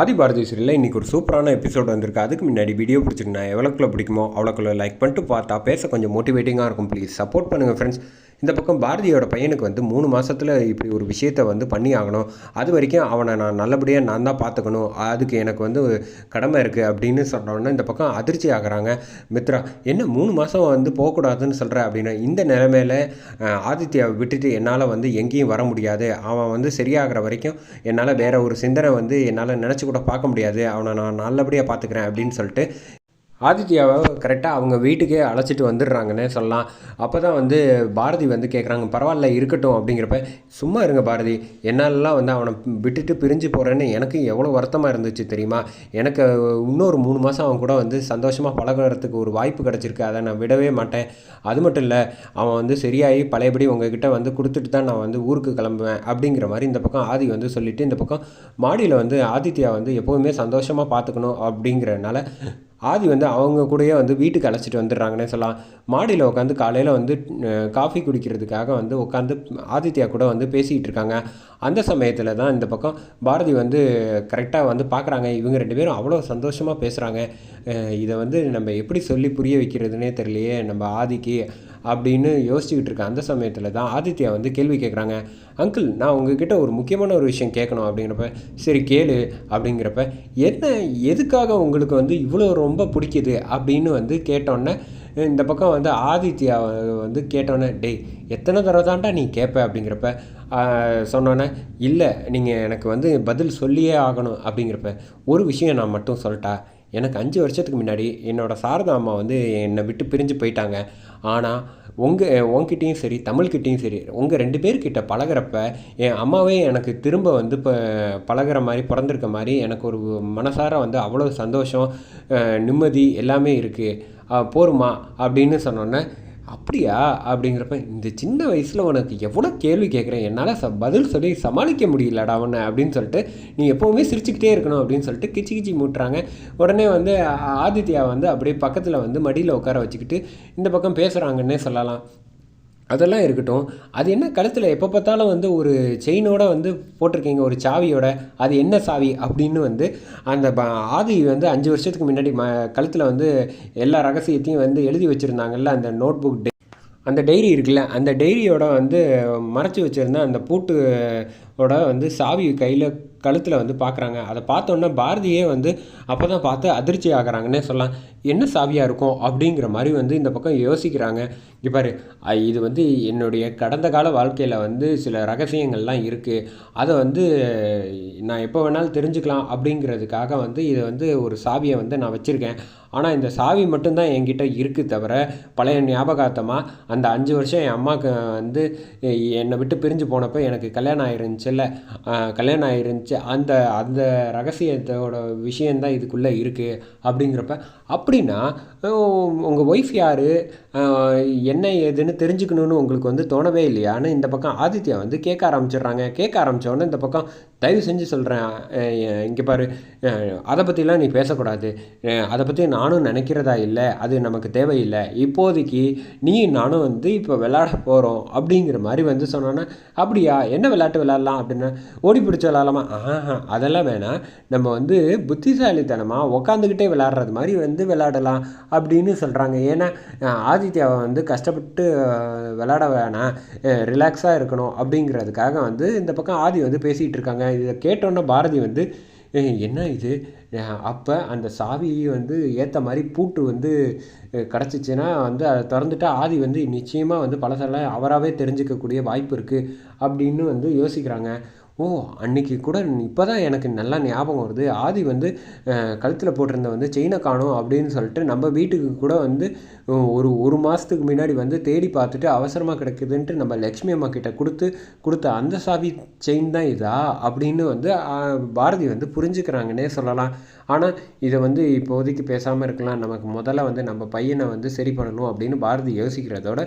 ஆதி பாரதி சீரியலில் இன்றைக்கி ஒரு சூப்பரான எபிசோட் வந்திருக்கு. அதுக்கு முன்னாடி வீடியோ பிடிச்சிருந்தேன் எவ்வளோக்குள்ள பிடிக்குமோ அவ்வளோக்குள்ள லைக் பண்ணிட்டு பார்த்தா பேச கொஞ்சம் மோட்டிவேட்டிங்காக இருக்கும். ப்ளீஸ் சப்போர்ட் பண்ணுங்கள் ஃப்ரெண்ட்ஸ் இந்த பக்கம் பாரதியோட பையனுக்கு வந்து மூணு மாதத்தில் இப்படி ஒரு விஷயத்த வந்து பண்ணி ஆகணும். அது வரைக்கும் அவனை நான் நல்லபடியாக நான் தான் பார்த்துக்கணும் அதுக்கு எனக்கு வந்து கடமை இருக்குது அப்படின்னு சொன்னோன்னா இந்த பக்கம் அதிர்ச்சி ஆகிறாங்க. மித்ரா என்ன மூணு மாதம் வந்து போகக்கூடாதுன்னு சொல்கிற அப்படின்னா இந்த நிலைமையில் ஆதித்யாவை விட்டுட்டு என்னால் வந்து எங்கேயும் வர முடியாது. அவன் வந்து சரியாகிற வரைக்கும் என்னால் வேறு ஒரு சிந்தனை வந்து என்னால் நினச்சி கூட பார்க்க முடியாது. அவனை நான் நல்லபடியாக பார்த்துக்கிறேன் அப்படின்னு சொல்லிட்டு ஆதித்யாவை கரெக்டாக அவங்க வீட்டுக்கே அழைச்சிட்டு வந்துடுறாங்கன்னே சொல்லலாம். அப்போ தான் வந்து பாரதி வந்து கேட்குறாங்க பரவாயில்ல இருக்கட்டும் அப்படிங்கிறப்ப சும்மா இருங்க பாரதி. என்னாலலாம் வந்து அவனை விட்டுட்டு பிரிஞ்சு போகிறேன்னு எனக்கு எவ்வளோ வருத்தமாக இருந்துச்சு தெரியுமா? எனக்கு இன்னொரு மூணு மாதம் அவன் கூட வந்து சந்தோஷமாக பழகிறதுக்கு ஒரு வாய்ப்பு கிடச்சிருக்கு. அதை நான் விடவே மாட்டேன். அது மட்டும் இல்லை அவன் வந்து சரியாகி பழையபடி உங்ககிட்ட வந்து கொடுத்துட்டு தான் நான் வந்து ஊருக்கு கிளம்புவேன் அப்படிங்கிற மாதிரி இந்த பக்கம் ஆதி வந்து சொல்லிவிட்டு இந்த பக்கம் மாடியில் வந்து ஆதித்யா வந்து எப்போவுமே சந்தோஷமாக பார்த்துக்கணும் அப்படிங்கிறனால ஆதி வந்து அவங்க கூடயே வந்து வீட்டுக்கு அழைச்சிட்டு வந்துடுறாங்கன்னே சொல்லலாம். மாடியில் உட்காந்து காலையில் வந்து காஃபி குடிக்கிறதுக்காக வந்து உட்காந்து ஆதித்யா கூட வந்து பேசிக்கிட்டு இருக்காங்க. அந்த சமயத்தில் தான் இந்த பக்கம் பாரதி வந்து கரெக்டாக வந்து பார்க்குறாங்க இவங்க ரெண்டு பேரும் அவ்வளோ சந்தோஷமாக பேசுகிறாங்க இதை வந்து நம்ம எப்படி சொல்லி புரிய வைக்கிறதுனே தெரியலையே. நம்ம ஆதிக்கு அப்படின்னு யோசிச்சுக்கிட்டு இருக்க அந்த சமயத்தில் தான் ஆதித்யா வந்து கேள்வி கேட்குறாங்க அங்கிள் நான் உங்ககிட்ட ஒரு முக்கியமான ஒரு விஷயம் கேட்கணும் அப்படிங்கிறப்ப சரி கேளு அப்படிங்கிறப்ப என்ன எதுக்காக உங்களுக்கு வந்து இவ்வளோ ரொம்ப பிடிக்குது? அப்படின்னு வந்து கேட்டோன்னே இந்த பக்கம் வந்து ஆதித்யா வந்து கேட்டோன்னே டேய் எத்தனை தடவை தான்டா நீ கேட்ப அப்படிங்கிறப்ப சொன்னோன்னே இல்லை நீங்கள் எனக்கு வந்து பதில் சொல்லியே ஆகணும் அப்படிங்கிறப்ப ஒரு விஷயம் நான் மட்டும் சொல்லிட்டா? எனக்கு அஞ்சு வருஷத்துக்கு முன்னாடி என்னோடய சாரதா அம்மா வந்து என்னை விட்டு பிரிஞ்சு போயிட்டாங்க. ஆனால் உங்கள் உங்ககிட்டையும் சரி தமிழ்கிட்டையும் சரி உங்கள் ரெண்டு பேர்கிட்ட பழகிறப்ப என் அம்மாவே எனக்கு திரும்ப வந்து இப்போ பழகிற மாதிரி பிறந்திருக்க மாதிரி எனக்கு ஒரு மனசார வந்து அவ்வளோ சந்தோஷம் நிம்மதி எல்லாமே இருக்குது போருமா? அப்படின்னு சொன்னோன்னே அப்படியா? அப்படிங்கிறப்ப இந்த சின்ன வயசில் உனக்கு எவ்வளோ கேள்வி கேட்குறேன்? என்னால் ச பதில் சொல்லி சமாளிக்க முடியலடா அவனை அப்படின்னு சொல்லிட்டு நீ எப்போவுமே சிரிச்சுக்கிட்டே இருக்கணும் அப்படின்னு சொல்லிட்டு கிச்சி கிச்சி மூட்டுறாங்க. உடனே வந்து ஆதித்யா வந்து அப்படியே பக்கத்தில் வந்து மடியில் உட்கார வச்சுக்கிட்டு இந்த பக்கம் பேசுகிறாங்கன்னே சொல்லலாம். அதெல்லாம் இருக்கட்டும். அது என்ன கழுத்தில் எப்போ பார்த்தாலும் வந்து ஒரு செயினோட வந்து போட்டிருக்கீங்க ஒரு சாவியோட அது என்ன சாவி அப்படின்னு வந்து அந்த ஆதி வந்து அஞ்சு வருஷத்துக்கு முன்னாடி ம கழுத்தில் வந்து எல்லா ரகசியத்தையும் வந்து எழுதி வச்சுருந்தாங்கல்ல அந்த நோட் புக் அந்த டைரி இருக்குல்ல அந்த டைரியோட வந்து மறைச்சி வச்சுருந்த அந்த பூட்டோட வந்து சாவி கையில் கழுத்தில் வந்து பார்க்குறாங்க அதை பார்த்தோன்னே பாரதியே வந்து அப்போ தான் பார்த்து அதிர்ச்சி ஆகிறாங்கன்னே சொல்லலாம். என்ன சாவியாக இருக்கும் அப்படிங்கிற மாதிரி வந்து இந்த பக்கம் யோசிக்கிறாங்க. இங்கே பாரு இது வந்து என்னுடைய கடந்த கால வாழ்க்கையில் வந்து சில ரகசியங்கள்லாம் இருக்குது அதை வந்து நான் எப்போ வேணாலும் தெரிஞ்சுக்கலாம் அப்படிங்கிறதுக்காக வந்து இதை வந்து ஒரு சாவியை வந்து நான் வச்சுருக்கேன். ஆனால் இந்த சாவி மட்டும்தான் என்கிட்ட இருக்குது தவிர பழைய ஞாபகார்த்தமாக அந்த அஞ்சு வருஷம் என் அம்மாவுக்கு வந்து என்னை விட்டு பிரிஞ்சு போனப்போ எனக்கு கல்யாணம் ஆயிருந்துச்சுல்ல? கல்யாணம் ஆயிருந்துச்சு. அந்த அந்த ரகசியத்தோட விஷயந்தான் இதுக்குள்ளே இருக்குது அப்படிங்கிறப்ப அப்படின்னா உங்கள் ஒய்ஃப் யார்? என்ன ஏதுன்னு தெரிஞ்சுக்கணுன்னு உங்களுக்கு வந்து தோணவே இல்லையான்னு இந்த பக்கம் ஆதித்யா வந்து கேட்க ஆரம்பிச்சிடுறாங்க. கேட்க ஆரம்பித்தோடனே இந்த பக்கம் தயவு செஞ்சு சொல்கிறேன் இங்கே பாரு. அதை பற்றிலாம் நீ பேசக்கூடாது. அதை பற்றி நான் நானும் நினைக்கிறதா இல்லை அது நமக்கு தேவையில்லை. இப்போதைக்கு நீ நானும் வந்து இப்போ விளாட போகிறோம் அப்படிங்கிற மாதிரி வந்து சொன்னோன்னா அப்படியா? என்ன விளையாட்டு விளையாடலாம்? அப்படின்னா ஓடி பிடிச்சி விளையாடலாமா? ஆஹா அதெல்லாம் வேணாம். நம்ம வந்து புத்திசாலித்தனமாக உக்காந்துக்கிட்டே விளாட்றது மாதிரி வந்து விளாடலாம் அப்படின்னு சொல்கிறாங்க ஏன்னா ஆதித்யாவை வந்து கஷ்டப்பட்டு விளாட வேணாம். ரிலாக்ஸாக இருக்கணும் அப்படிங்கிறதுக்காக வந்து இந்த பக்கம் ஆதி வந்து பேசிகிட்டு இருக்காங்க. இதை கேட்டோன்னே பாரதி வந்து என்ன இது? அப்போ அந்த சாவியை வந்து ஏற்ற மாதிரி பூட்டு வந்து கிடச்சிச்சின்னா வந்து அதை திறந்துட்டா ஆதி வந்து நிச்சயமாக வந்து பழசெல்லாம் அவராகவே தெரிஞ்சுக்கக்கூடிய வாய்ப்பு இருக்குது அப்படின்னு வந்து யோசிக்கிறாங்க. ஓ அன்னைக்கு கூட இப்போ தான் எனக்கு நல்லா ஞாபகம் வருது. ஆதி வந்து கழுத்தில் போட்டிருந்த வந்து செயினை காணும் அப்படின்னு சொல்லிட்டு நம்ம வீட்டுக்கு கூட வந்து ஒரு ஒரு மாதத்துக்கு முன்னாடி வந்து தேடி பார்த்துட்டு அவசரமாக கிடைக்குதுன்ட்டு நம்ம லக்ஷ்மி அம்மா கிட்ட கொடுத்து கொடுத்த அந்த சாவி செயின் தான் இதா அப்படின்னு வந்து பாரதி வந்து புரிஞ்சுக்கிறாங்கன்னே சொல்லலாம். ஆனால் இதை வந்து இப்போதைக்கு பேசாமல் இருக்கலாம். நமக்கு முதல்ல வந்து நம்ம பையனை வந்து சரி பண்ணணும் அப்படின்னு பாரதி யோசிக்கிறதோட